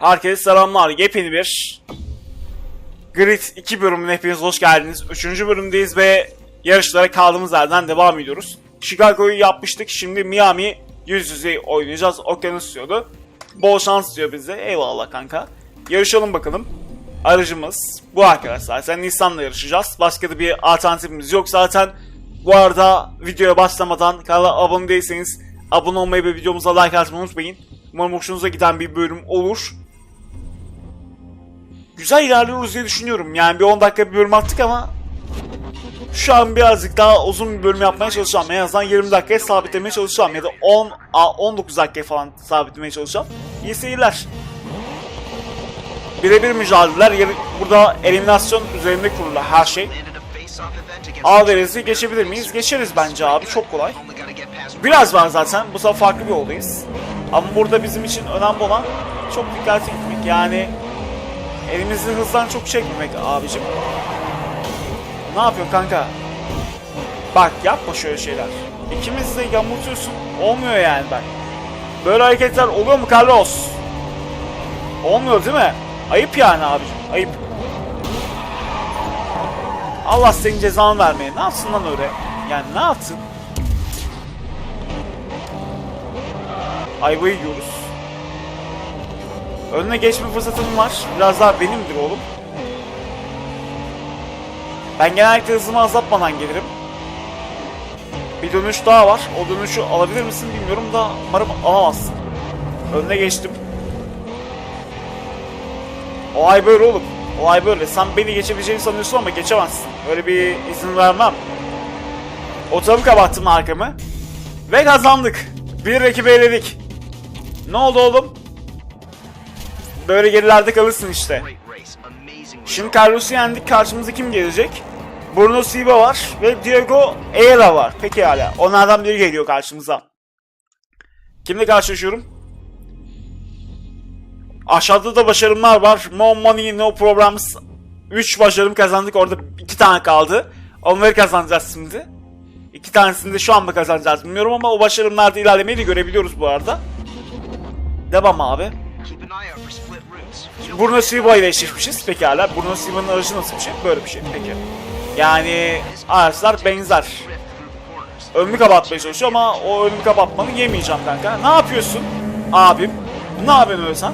Herkese selamlar. Yepyeni bir Grid 2 bölümüne hepiniz hoş geldiniz. 3. bölümdeyiz ve yarışlara kaldığımız yerden devam ediyoruz. Chicago'yu yapmıştık. Şimdi Miami yüz yüze oynayacağız. Okyanus diyordu. Bol şans diyor bize. Eyvallah kanka. Yarışalım bakalım. Aracımız bu arkadaşlar. Sen Nissan'la yarışacağız. Başka da bir alternatifimiz yok zaten. Bu arada videoya başlamadan kanala abone değilseniz abone olmayı ve videomuza like atmayı unutmayın. Umarım hoşunuza giden bir bölüm olur. Güzel ilerliyoruz diye düşünüyorum. Yani bir 10 dakika bir bölüm attık ama şu an birazcık daha uzun bir bölüm yapmaya çalışacağım. En azından 20 dakikaya sabitlemeye çalışacağım. Ya da 10 a 19 dakikaya falan sabitlemeye çalışacağım. İyi seyirler. Birebir mücadeleler. Yarı- Burada eliminasyon üzerinde kurulu her şey. Alvarez'i geçebilir miyiz? Geçeriz bence abi. Çok kolay. Biraz var zaten. Bu sefer farklı bir yoldayız. Ama burada bizim için önemli olan çok dikkatli gitmek. Yani elimizi hızdan çok çekmemek abicim. Ne yapıyorsun kanka? Bak yapma şöyle şeyler. İkimiz de yamultuyorsun. Olmuyor yani bak. Böyle hareketler oluyor mu Carlos? Olmuyor değil mi? Ayıp yani abicim. Ayıp. Allah senin cezanı vermeye. Ne yapsın lan öyle? Yani ne yaptın? Ayvayı yiyoruz. Önüne geçme fırsatım var. Biraz daha benimdir oğlum. Ben genellikle hızımı azaltmadan gelirim. Bir dönüş daha var. O dönüşü alabilir misin bilmiyorum da umarım alamazsın. Önüne geçtim. O ay böyle oğlum. O ay böyle. Sen beni geçebileceğini sanıyorsun ama geçemezsin. Öyle bir izin vermem. Otomu kapattım arkamı. Ve kazandık. Bir rakibi eledik. Ne oldu oğlum? Böyle gerilerde kalırsın işte. Şimdi Carlos'u yendik. Karşımıza kim gelecek? Bruno Silva var ve Diego Eira var. Peki hala. Onlardan biri geliyor karşımıza. Kimle karşılaşıyorum? Aşağıda da başarımlar var. No money, no problems. 3 başarım kazandık. Orada 2 tane kaldı. Onları kazanacağız şimdi. İki tanesini de şu anda kazanacağız bilmiyorum ama o başarımlarda ilerlemeyi de görebiliyoruz bu arada. Devam abi. Bruno Silva ile eşleşmişiz pekala. Bruno Silva'nın aracı nasıl bir şey? Böyle bir şey peki. Yani araçlar benzer. Önümü kapatmaya çalışıyor ama o önümü kapatmanı yemeyeceğim kanka. Ne yapıyorsun abim? Ne yapıyorsun öyle sen?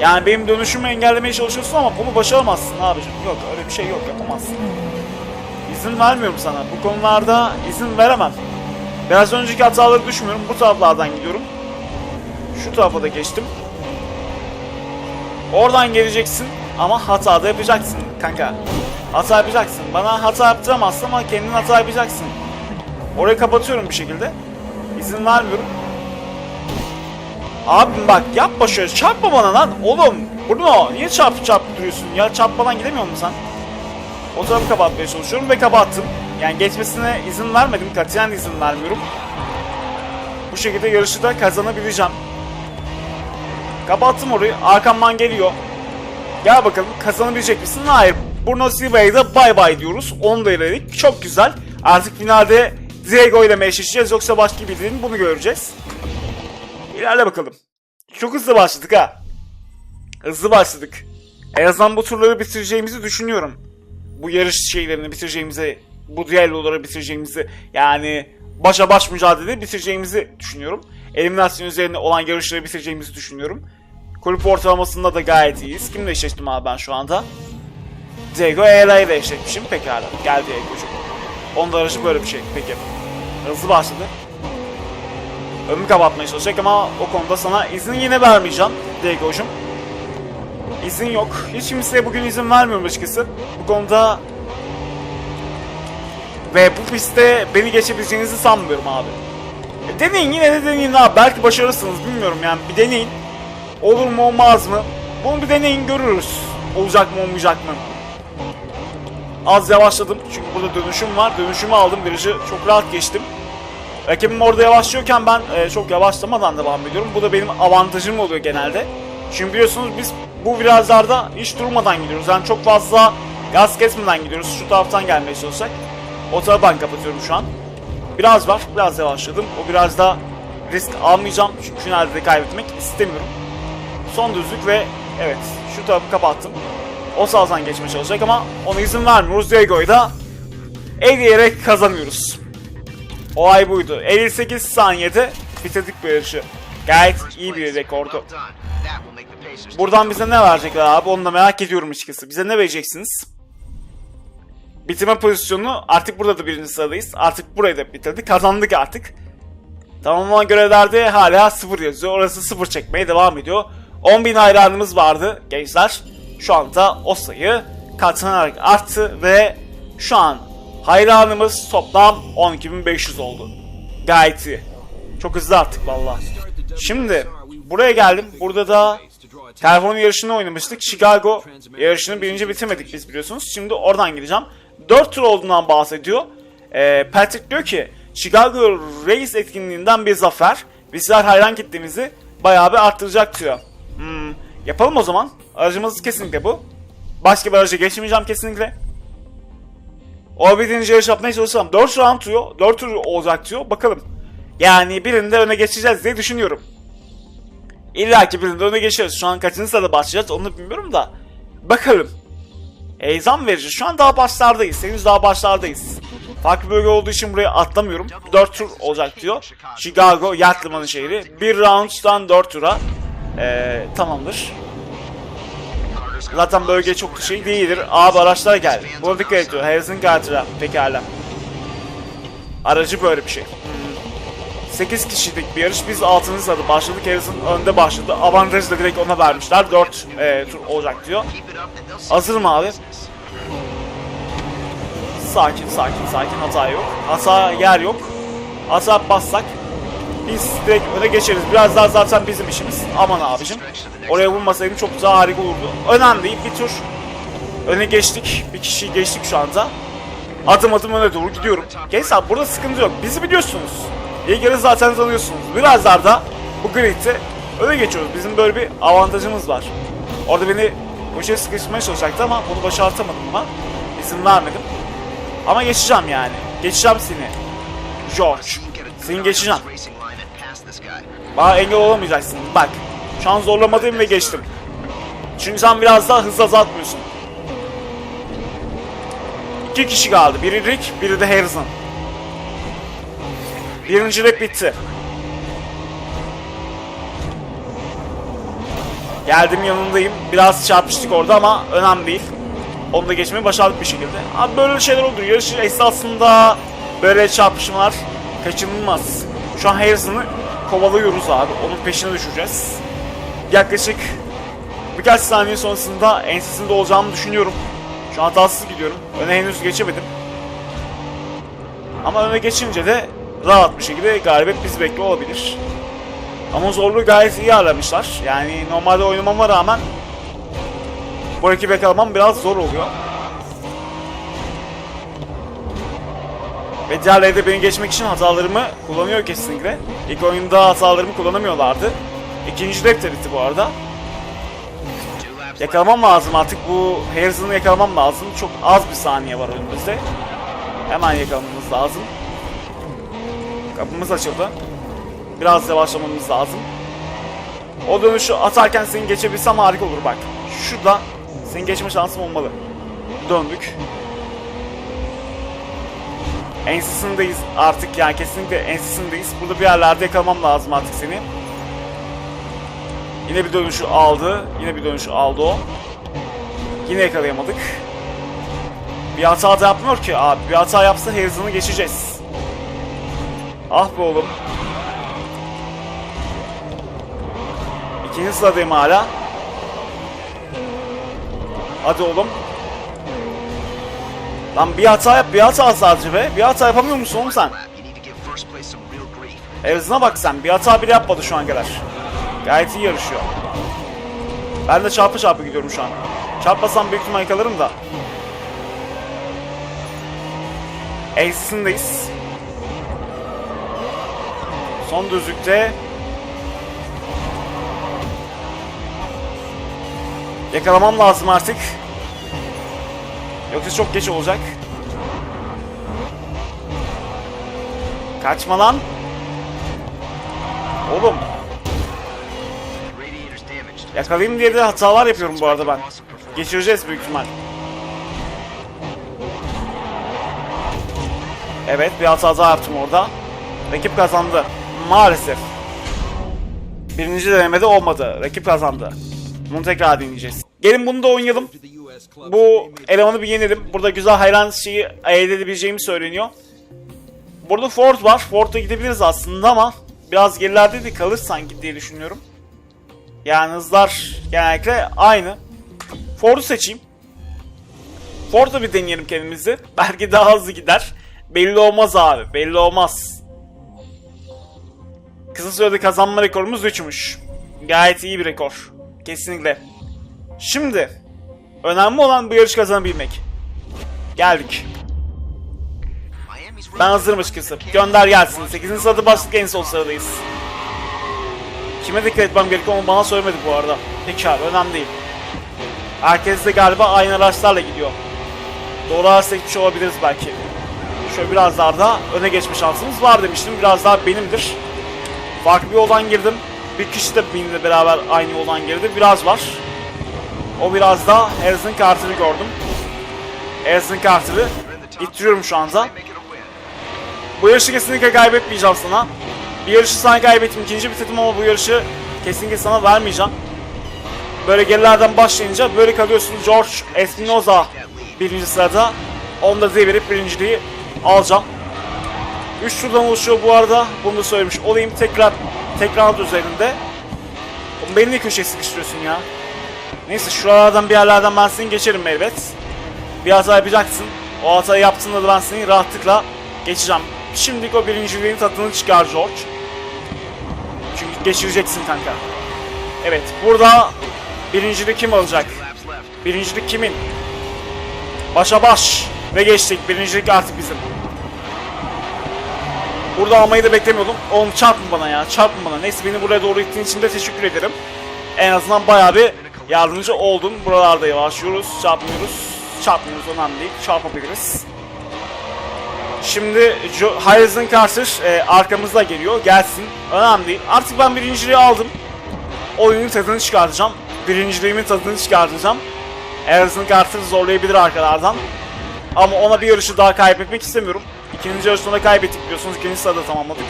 Yani benim dönüşümü engellemeye çalışıyorsun ama bunu başaramazsın abicim. Yok öyle bir şey yok yapamazsın. İzin vermiyorum sana. Bu konularda izin veremem. Biraz önceki hataları düşmüyorum. Bu taraflardan gidiyorum. Şu tarafa da geçtim. Oradan geleceksin ama hata da yapacaksın kanka. Hata yapacaksın. Bana hata yaptıramazsın ama kendin hata yapacaksın. Orayı kapatıyorum bir şekilde. İzin vermiyorum. Abim bak yapma şöyle çarpma bana lan oğlum. Bruno niye çarp çarp duruyorsun ya çarpmadan gidemiyor musun sen? O tarafı kapatmaya çalışıyorum ve kapattım. Yani geçmesine izin vermedim. Katiyen izin vermiyorum. Bu şekilde yarışı da kazanabileceğim. Kapattım orayı. Arkamdan geliyor. Gel bakalım kazanabilecek misin? Hayır. Bruno Silva'ya da bay bay diyoruz. Onu da eledik. Çok güzel. Artık finalde Diego ile mi eşleşeceğiz yoksa başka birinin bunu göreceğiz. İlerle bakalım. Çok hızlı başladık ha. Hızlı başladık. En azından bu turları bitireceğimizi düşünüyorum bu yarış şeylerini bitireceğimizi, bu düelloları bitireceğimizi yani başa baş mücadele bitireceğimizi düşünüyorum. Eliminasyon üzerine olan yarışları bitireceğimizi düşünüyorum. Kulüp ortalamasında da gayet iyiyiz. Kimle eşleştim abi ben şu anda? Diego Eira ile eşleşmişim. Pekala. Gel Diego'cum. Onun aracı böyle bir şey. Peki. Hızlı başladı. Önümü kapatmaya çalışacak ama o konuda sana izin yine vermeyeceğim Diego'cum. İzin yok. Hiç kimseye bugün izin vermiyorum açıkçası. Bu konuda ve bu pistte beni geçebileceğinizi sanmıyorum abi. E, deneyin yine de deneyin abi. Belki başarırsınız bilmiyorum yani bir deneyin. Olur mu olmaz mı? Bunu bir deneyin görürüz. Olacak mı olmayacak mı? Az yavaşladım çünkü burada dönüşüm var. Dönüşümü aldım. Virajı çok rahat geçtim. Rakibim orada yavaşlıyorken ben e, çok yavaşlamadan devam ediyorum. Bu da benim avantajım oluyor genelde. Çünkü biliyorsunuz biz bu virajlarda hiç durmadan gidiyoruz. Yani çok fazla gaz kesmeden gidiyoruz. Şu taraftan gelmeye çalışsak. O taraftan kapatıyorum şu an. Biraz var. Biraz yavaşladım. O biraz da risk almayacağım. Çünkü finalde de kaybetmek istemiyorum. Son düzlük ve evet şu tarafı kapattım. O sağdan geçmeye çalışacak ama ona izin vermiyoruz. Diego'yu da eleyerek kazanıyoruz. Olay buydu. 58 saniyede bitirdik bu yarışı. Gayet iyi bir rekordu. Buradan bize ne verecekler abi onu da merak ediyorum açıkçası. Bize ne vereceksiniz? Bitirme pozisyonu artık burada da birinci sıradayız. Artık burayı da bitirdik. Kazandık artık. Tamamlanan görevlerde hala sıfır yazıyor. Orası sıfır çekmeye devam ediyor. 10.000 hayranımız vardı gençler. Şu anda o sayı katlanarak arttı ve şu an hayranımız toplam 12.500 oldu. Gayet iyi. Çok hızlı arttık valla. Şimdi buraya geldim. Burada da telefon yarışını oynamıştık. Chicago yarışını birinci bitirmedik biz biliyorsunuz. Şimdi oradan gireceğim. 4 tur olduğundan bahsediyor. Ee, Patrick diyor ki Chicago Race etkinliğinden bir zafer. Bizler hayran kitlemizi bayağı bir arttıracak diyor. Hmm, yapalım o zaman. Aracımız kesinlikle bu. Başka bir araca geçmeyeceğim kesinlikle. Olabildiğince yarış yapmaya çalışacağım. 4 round diyor. 4 tur olacak diyor. Bakalım. Yani birinde öne geçeceğiz diye düşünüyorum. İlla ki birinde öne geçeriz. Şu an kaçıncı sırada başlayacağız onu bilmiyorum da. Bakalım. Heyecan verici. Şu an daha başlardayız. Henüz daha başlardayız. Farklı bölge olduğu için buraya atlamıyorum. 4 tur olacak diyor. Chicago, Yat Limanı şehri. 1 round'dan 4 tura. Ee, tamamdır. Zaten bölge çok şey değildir. Abi araçlar geldi. Buna dikkat ediyor. Harrison Carter'a. Pekala. Aracı böyle bir şey. 8 kişilik bir yarış. Biz 6. sırada başladık. Harrison önde başladı. Avantajı da direkt ona vermişler. 4 e, tur olacak diyor. Hazır mı abi? Sakin sakin sakin hata yok. Hata yer yok. Hata bassak biz direkt öne geçeriz. Biraz daha zaten bizim işimiz. Aman abicim. Oraya vurmasaydım çok daha harika olurdu. Önemli değil. Bir tur öne geçtik. Bir kişiyi geçtik şu anda. Adım adım öne doğru gidiyorum. Gençler burada sıkıntı yok. Bizi biliyorsunuz. İyi kere zaten tanıyorsunuz. Biraz daha da bu grid'de öne geçiyoruz. Bizim böyle bir avantajımız var. Orada beni köşeye sıkıştırmaya çalışacaktı ama bunu başartamadım ama izin vermedim. Ama geçeceğim yani. Geçeceğim seni. George. Seni geçeceğim. Bana engel olamayacaksın. Bak. Şu an zorlamadım ve geçtim. Çünkü sen biraz daha hız azaltmıyorsun. İki kişi kaldı. Biri Rick, biri de Harrison. Birinci lap bitti. Geldim yanındayım. Biraz çarpıştık orada ama önemli değil. Onu da geçmeyi başardık bir şekilde. Abi böyle şeyler olur. Yarış esasında böyle çarpışmalar kaçınılmaz. Şu an Harrison'ı kovalıyoruz abi. Onun peşine düşeceğiz. Yaklaşık birkaç saniye sonrasında ensesinde olacağımı düşünüyorum. Şu an hatasız gidiyorum. Öne henüz geçemedim. Ama öne geçince de rahat bir şekilde galibiyet bizi bekliyor olabilir. Ama zorluğu gayet iyi ayarlamışlar. Yani normalde oynamama rağmen bu rakibi yakalamam biraz zor oluyor. Ve diğerleri de beni geçmek için hatalarımı kullanıyor kesinlikle. İlk oyunda hatalarımı kullanamıyorlardı. İkinci lap de bitti bu arada. Yakalamam lazım artık bu Harrison'ı yakalamam lazım. Çok az bir saniye var önümüzde. Hemen yakalamamız lazım. Kapımız açıldı. Biraz yavaşlamamız lazım. O dönüşü atarken seni geçebilsem harika olur bak. Şurada senin geçme şansım olmalı. Döndük. Ensesindeyiz artık yani kesinlikle ensesindeyiz. Burada bir yerlerde yakalamam lazım artık seni. Yine bir dönüşü aldı. Yine bir dönüşü aldı o. Yine yakalayamadık. Bir hata da yapmıyor ki abi. Bir hata yapsa Harrison'ı geçeceğiz. Ah be oğlum. İkinci sıradayım hala. Hadi oğlum. Lan bir hata yap, bir hata sadece be. Bir hata yapamıyor musun oğlum sen? Harrison'a bak sen. Bir hata bile yapmadı şu an kadar. Gayet iyi yarışıyor. Ben de çarpı çarpı gidiyorum şu an. Çarpmasam büyük ihtimal yakalarım da. Ace'sindeyiz. Son düzlükte Yakalamam lazım artık. Yoksa çok geç olacak. Kaçma lan. Oğlum. Yakalayayım diye de hatalar yapıyorum bu arada ben. Geçireceğiz büyük ihtimal. Evet bir hata daha yaptım orada. Rakip kazandı. Maalesef. Birinci denemede olmadı. Rakip kazandı. Bunu tekrar deneyeceğiz. Gelin bunu da oynayalım. Bu elemanı bir yenelim. Burada güzel hayran şeyi elde edebileceğimi söyleniyor. Burada Ford var. Ford'a gidebiliriz aslında ama biraz gerilerde de kalır sanki diye düşünüyorum. Yani hızlar genellikle aynı. Ford'u seçeyim. Ford'da bir deneyelim kendimizi. Belki daha hızlı gider. Belli olmaz abi. Belli olmaz. Kısa sürede kazanma rekorumuz 3'müş. Gayet iyi bir rekor. Kesinlikle. Şimdi önemli olan bu yarış kazanabilmek. Geldik. Ben hazırım açıkçası. Gönder gelsin. 8. sırada başlık en son sıradayız. Kime dikkat etmem gerekiyor onu bana söylemedi bu arada. Peki abi önemli değil. Herkes de galiba aynı araçlarla gidiyor. Doğru araçla gitmiş olabiliriz belki. Şöyle biraz daha da öne geçme şansımız var demiştim. Biraz daha benimdir. Farklı bir yoldan girdim. Bir kişi de benimle beraber aynı yoldan girdi. Biraz var. O biraz da Harrison Carter'ı gördüm. Harrison Carter'ı ittiriyorum şu anda. Bu yarışı kesinlikle kaybetmeyeceğim sana. Bir yarışı sana kaybettim, ikinci bitirdim ama bu yarışı kesinlikle sana vermeyeceğim. Böyle gerilerden başlayınca böyle kalıyorsun. George Espinoza birinci sırada. Onu da devirip birinciliği alacağım. 3 turdan oluşuyor bu arada. Bunu da söylemiş olayım. Tekrar tekrar üzerinde. Beni niye köşeye sıkıştırıyorsun ya? Neyse şuralardan bir yerlerden ben seni geçerim elbet. Bir hata yapacaksın. O hatayı yaptığında da ben seni rahatlıkla geçeceğim. Şimdilik o birinciliğin tadını çıkar George. Çünkü geçireceksin kanka. Evet burada birincilik kim alacak? Birincilik kimin? Başa baş. Ve geçtik. Birincilik artık bizim. Burada almayı da beklemiyordum. Oğlum çarpma bana ya. Çarpma bana. Neyse beni buraya doğru ittiğin için de teşekkür ederim. En azından bayağı bir yardımcı oldun. Buralarda yavaşlıyoruz. Çarpmıyoruz. Çarpmıyoruz önemli değil. Çarpabiliriz. Şimdi Harrison Carter e, arkamızda geliyor. Gelsin. Önemli değil. Artık ben birinciliği aldım. Oyunun tadını çıkartacağım. Birinciliğimin tadını çıkartacağım. Harrison Carter zorlayabilir arkalardan. Ama ona bir yarışı daha kaybetmek istemiyorum. İkinci yarışta da kaybettik biliyorsunuz. İkinci sırada tamamladık.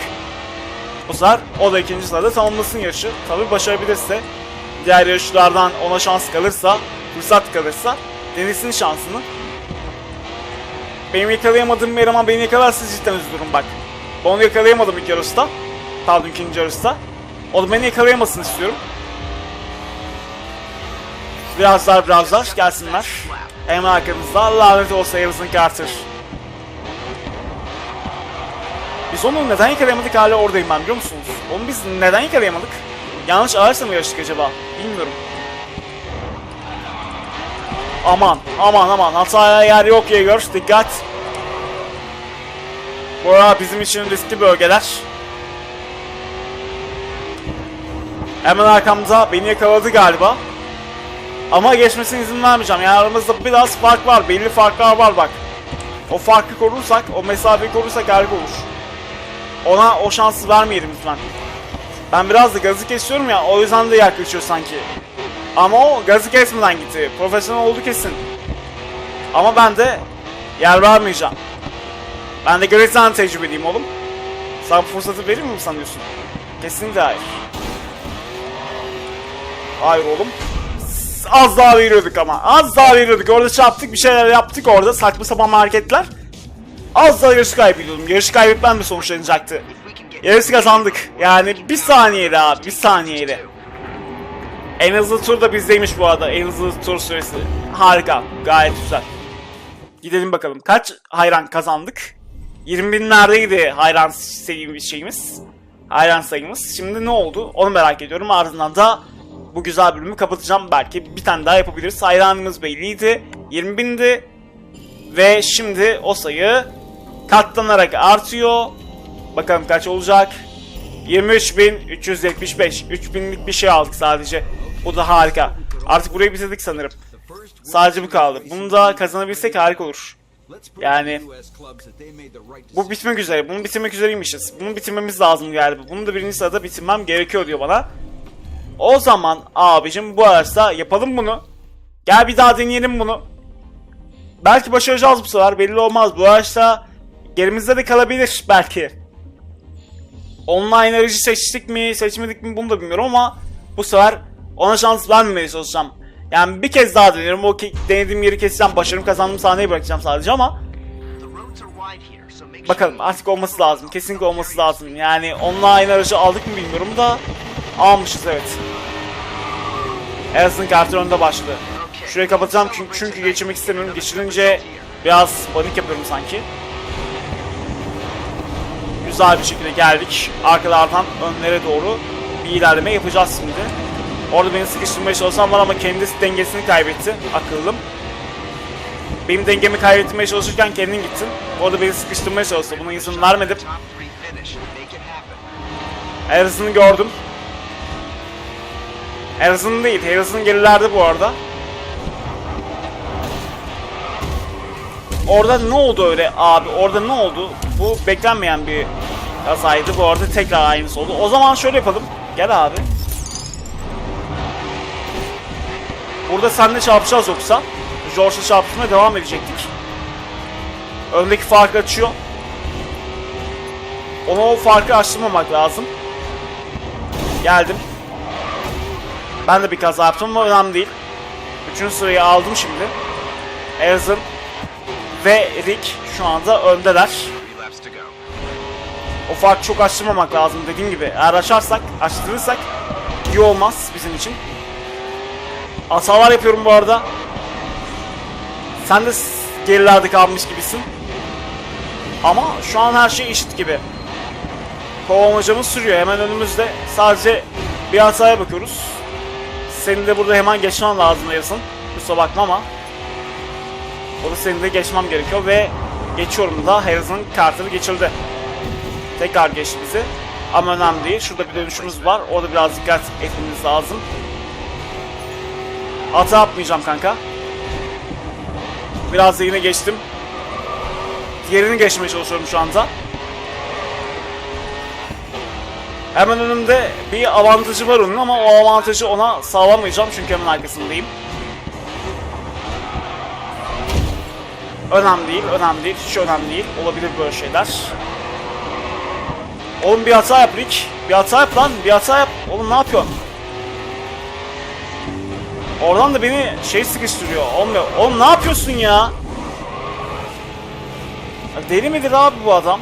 Bu sefer o da ikinci sırada tamamlasın yarışı. Tabi başarabilirse, diğer yarışlardan ona şans kalırsa, fırsat kalırsa denesin şansını. Benim yakalayamadığım bir eleman beni yakalarsa cidden üzülürüm bak. Onu yakalayamadım ilk yarışta. Pardon ikinci yarışta. O da beni yakalayamasın istiyorum. Biraz daha biraz daha gelsinler. Hemen arkamızda lanet olsa Harrison Carter. Biz onu neden yakalayamadık hala oradayım ben biliyor musunuz? Onu biz neden yakalayamadık? Yanlış araçla mı yarıştık acaba? Bilmiyorum. Aman aman aman hataya yer yok Yeager dikkat. Bura bizim için riskli bölgeler. Hemen arkamda beni yakaladı galiba. Ama geçmesine izin vermeyeceğim. Yani aramızda biraz fark var. Belli farklar var bak. O farkı korursak, o mesafeyi korursak harika olur. Ona o şansı vermeyelim lütfen. Ben biraz da gazı kesiyorum ya, o yüzden de yaklaşıyor sanki. Ama o gazı kesmeden gitti. Profesyonel oldu kesin. Ama ben de yer vermeyeceğim. Ben de Gretzky'den tecrübeliyim oğlum. Bu fırsatı verir mi sanıyorsun? Kesinlikle hayır. Hayır oğlum. Az daha veriyorduk ama. Az daha veriyorduk. Orada çarptık bir şeyler yaptık orada. Saçma sapan hareketler. Az daha yarışı kaybediyordum. Yarışı kaybetmem mi sonuçlanacaktı? Yarışı kazandık. Yani bir saniyede abi. Bir saniyede. En hızlı tur da bizdeymiş bu arada. En hızlı tur süresi. Harika. Gayet güzel. Gidelim bakalım. Kaç hayran kazandık? 20 binlerdeydi hayran şeyimiz. Hayran sayımız. Şimdi ne oldu? Onu merak ediyorum. Ardından da bu güzel bölümü kapatacağım. Belki bir tane daha yapabiliriz. Hayranımız belliydi. 20 bindi. Ve şimdi o sayı katlanarak artıyor. Bakalım kaç olacak. 23.375. 3000'lik bir şey aldık sadece. Bu da harika. Artık burayı bitirdik sanırım. Sadece bu kaldı. Bunu da kazanabilsek harika olur. Yani bu bitmek üzere. Bunu bitirmek üzereymişiz. Bunu bitirmemiz lazım galiba. Bunu da birinci sırada bitirmem gerekiyor diyor bana. O zaman abicim bu araçta yapalım bunu. Gel bir daha deneyelim bunu. Belki başaracağız bu sefer belli olmaz. Bu araçta gerimizde de kalabilir belki. Online aracı seçtik mi seçmedik mi bunu da bilmiyorum ama bu sefer ona şans vermemeye çalışacağım. Yani bir kez daha deniyorum. O denediğim yeri keseceğim. Başarım kazandığım sahneyi bırakacağım sadece ama bakalım artık olması lazım. Kesinlikle olması lazım. Yani online aracı aldık mı bilmiyorum da almışız evet. Harrison Carter önde başladı. Şurayı kapatacağım çünkü, çünkü geçirmek istemiyorum. Geçirince biraz panik yapıyorum sanki. Güzel bir şekilde geldik. Arkalardan önlere doğru bir ilerleme yapacağız şimdi. Orada beni sıkıştırmaya çalışan var ama kendisi dengesini kaybetti. Akıllım. Benim dengemi kaybetmeye çalışırken kendin gittin. Orada beni sıkıştırmaya çalıştı. Buna izin vermedim. Harrison'ı gördüm. Harrison değil. Harrison gerilerde bu arada. Orada ne oldu öyle abi? Orada ne oldu? Bu beklenmeyen bir kazaydı. Bu arada tekrar aynısı oldu. O zaman şöyle yapalım. Gel abi. Burada seninle çarpacağız yoksa. George'la çarpışmaya devam edecektik. Öndeki farkı açıyor. Ona o farkı açtırmamak lazım. Geldim. Ben de bir kaza yaptım ama önemli değil. Üçüncü sırayı aldım şimdi. Erzen ve Rick şu anda öndeler. O farkı çok açtırmamak lazım dediğim gibi. Eğer açarsak, açtırırsak iyi olmaz bizim için. Hatalar yapıyorum bu arada. Sen de gerilerde kalmış gibisin. Ama şu an her şey eşit gibi. Kovalamacamız sürüyor hemen önümüzde. Sadece bir hataya bakıyoruz. Senin de burada hemen geçmen lazım Yarısın. Kusura bakma ama. Burada senin de geçmem gerekiyor ve geçiyorum da Harrison Carter'ı geçirdi. Tekrar geçti bizi. Ama önemli değil. Şurada bir dönüşümüz var. Orada biraz dikkat etmemiz lazım. Hata yapmayacağım kanka. Biraz da yine geçtim. Diğerini geçmeye çalışıyorum şu anda. Hemen önümde bir avantajı var onun ama o avantajı ona sağlamayacağım çünkü hemen arkasındayım. Önemli değil, önemli değil, hiç önemli değil. Olabilir böyle şeyler. Oğlum bir hata yap Rick. Bir hata yap lan, bir hata yap. Oğlum ne yapıyorsun? Oradan da beni şey sıkıştırıyor. Oğlum, oğlum ne yapıyorsun ya? Deli midir abi bu adam?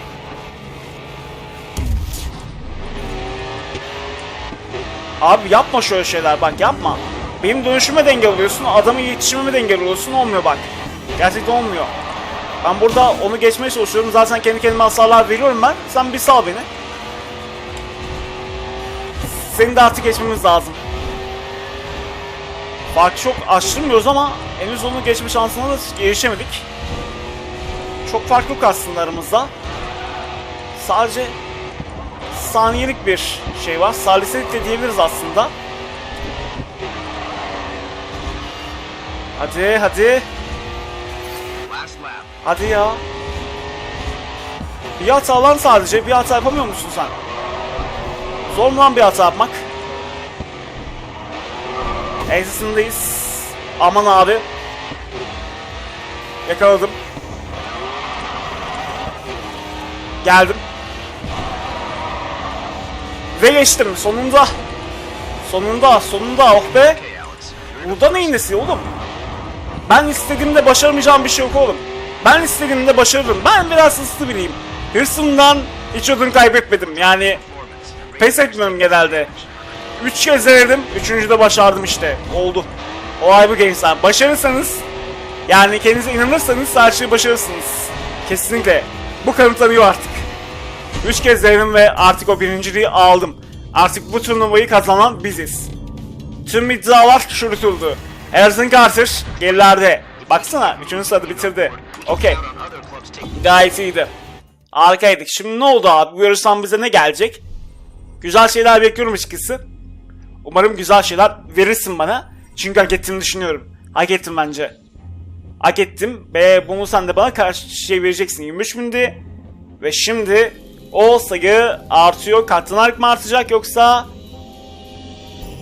Abi yapma şöyle şeyler bak yapma. Benim dönüşüme de engel oluyorsun, adamın yetişimime de engel oluyorsun olmuyor bak. Gerçekten olmuyor. Ben burada onu geçmeye çalışıyorum. Zaten kendi kendime hasarlar veriyorum ben. Sen bir sal beni. Seni de artık geçmemiz lazım. Farkı çok aşırmıyoruz ama henüz onu geçme şansına da erişemedik. Çok fark yok aslında aramızda. Sadece saniyelik bir şey var. Saliselik de diyebiliriz aslında. Hadi hadi. Hadi ya. Bir hata lan sadece. Bir hata yapamıyor musun sen? Zor mu lan bir hata yapmak? Ensesindeyiz. Aman abi. Yakaladım. Geldim. Ve geçtim sonunda. Sonunda sonunda oh be. Burada neyin nesi oğlum? Ben istediğimde başaramayacağım bir şey yok oğlum. Ben istediğimde başarırım. Ben biraz hırslı biriyim. Hırsımdan hiç ödün kaybetmedim. Yani pes etmiyorum genelde. Üç kez denedim. Üçüncüde başardım işte. Oldu. Olay bu gençler. Başarırsanız yani kendinize inanırsanız her şeyi başarırsınız. Kesinlikle. Bu kanıtlanıyor artık. Üç kez denedim ve artık o birinciliği aldım. Artık bu turnuvayı kazanan biziz. Tüm iddialar çürütüldü. Harrison Carter gerilerde. Baksana 3. sırada bitirdi. Okey. Gayet iyiydi. Harikaydık. Şimdi ne oldu abi? Bu yarıştan bize ne gelecek? Güzel şeyler bekliyorum açıkçası. Umarım güzel şeyler verirsin bana. Çünkü hak ettiğimi düşünüyorum. Hak ettim bence. Hak ettim ve bunu sen de bana karşı şey vereceksin. 23 bindi. Ve şimdi o sayı artıyor. Katlanark mı artacak yoksa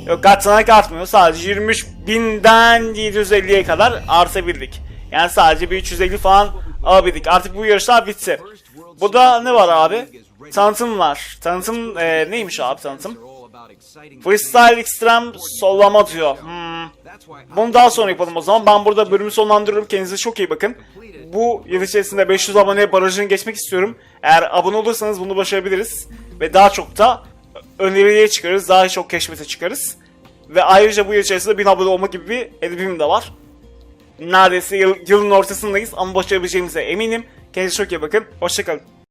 Yok katlanarak artmıyor. Sadece 23 binden 750'ye kadar artabildik. Yani sadece bir 350 falan alabildik. Artık bu yarışlar bitti. Burada ne var abi? Tanıtım var. Tanıtım e, neymiş abi tanıtım? Freestyle Extreme sollama diyor. Hmm. Bunu daha sonra yapalım o zaman. Ben burada bölümü sonlandırıyorum. Kendinize çok iyi bakın. Bu yıl içerisinde 500 abone barajını geçmek istiyorum. Eğer abone olursanız bunu başarabiliriz. Ve daha çok da öneriye çıkarız. Daha çok keşfete çıkarız. Ve ayrıca bu yıl içerisinde 1000 abone olma gibi bir hedefim de var. Neredeyse yıl- yılın ortasındayız ama başarabileceğimize eminim. Kendinize çok iyi bakın. Hoşçakalın.